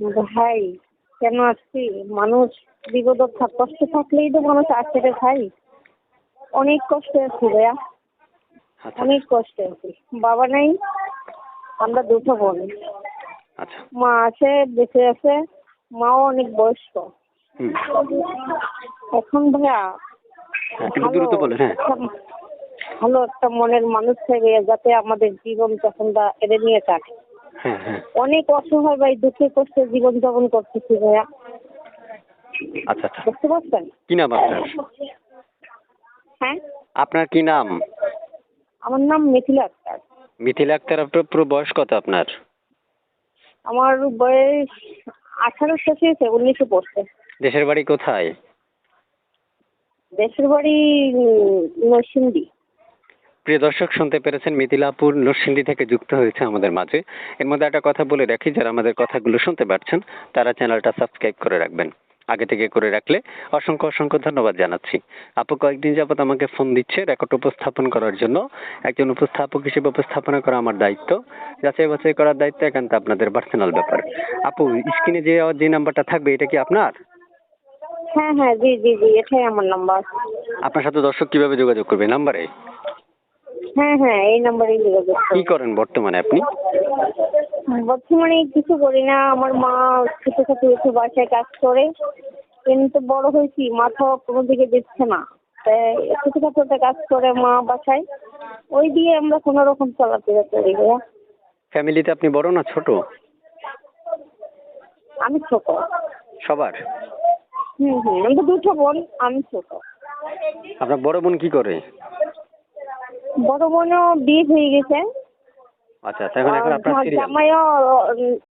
ভাই কেন আসছি? মানুষ বিপদ কষ্ট থাকলেই তো মানুষ আসছে রে ভাই। অনেক কষ্টে আছি ভাইয়া আচ্ছা। অনেক কষ্টে আছি। বাবা নেই আমরা দুটো বোন। আচ্ছা। মা আছে বেঁচে আছে মাও অনেক বয়স্ক। এখন ভাইয়া হ্যাঁ, ভালো হ্যাঁ। একটা- ভালো একটা মনের মানুষ থেকে যাতে আমাদের জীবন যাপনটা এড়ে নিয়ে কাটে অনেক অসহায় ভাই দুঃখে কষ্টে জীবন যাপন করতেছি ভাইয়া। আচ্ছা আচ্ছা। বুঝতে পারছেন? কি নাম আপনার? হ্যাঁ? আপনার কি নাম? আমার নাম মিথিলা আক্তার। মিথিলা আক্তার আপনার পুরো বয়স কত আপনার? আমার বয়স আঠারো শেষ হয়েছে উনিশে পড়ছে দেশের বাড়ি কোথায়? দেশের বাড়ি নরসিংদী। প্রিয় দর্শক শুনতে পেরেছেন মিথিলাপুর নরসিংদী থেকে যুক্ত হয়েছে আমাদের মাঝে। এর মধ্যে একটা কথা বলে রাখি যারা আমাদের কথাগুলো শুনতে পারছেন তারা চ্যানেলটা সাবস্ক্রাইব করে রাখবেন। আগে থেকে করে রাখলে অসংখ্য অসংখ্য ধন্যবাদ জানাচ্ছি। আপু কয়েকদিন যাবত আমাকে ফোন দিচ্ছে রেকর্ড উপস্থাপন করার জন্য। একজন উপস্থাপক হিসেবে উপস্থাপনা করা আমার দায়িত্ব। যাচাই বাছাই করার দায়িত্ব একান্ত আপনাদের পার্সোনাল ব্যাপার। আপু স্ক্রিনে যে যে নাম্বারটা থাকবে এটা কি আপনার? হ্যাঁ হ্যাঁ জি জি জি এটাই আমার নাম্বার আপনার সাথে দর্শক কীভাবে যোগাযোগ করবে নাম্বারে? হ্যাঁ হ্যাঁ এই নাম্বারেই যোগাযোগ কি করেন বর্তমানে আপনি? বর্তমানে কিছু করি না আমার মা ছোটখাটো একটু বাসায় কাজ করে। কিন্তু বড় হয়েছি মাথা কোনো দিকে দিচ্ছে না। তাই ছোটখাটো একটা কাজ করে মা বাসায়। ওই দিয়ে আমরা কোনো রকম চলাফেরা করি ভাইয়া ফ্যামিলিতে আপনি বড় না ছোট? আমি ছোট। সবার? হুম হুম আমি তো দুটো বোন আমি ছোট। আপনার বড় বোন কি করে? বড় বোনও বিয়ে হয়ে গেছে। আচ্ছা আচ্ছা এখন আপনার জামাইও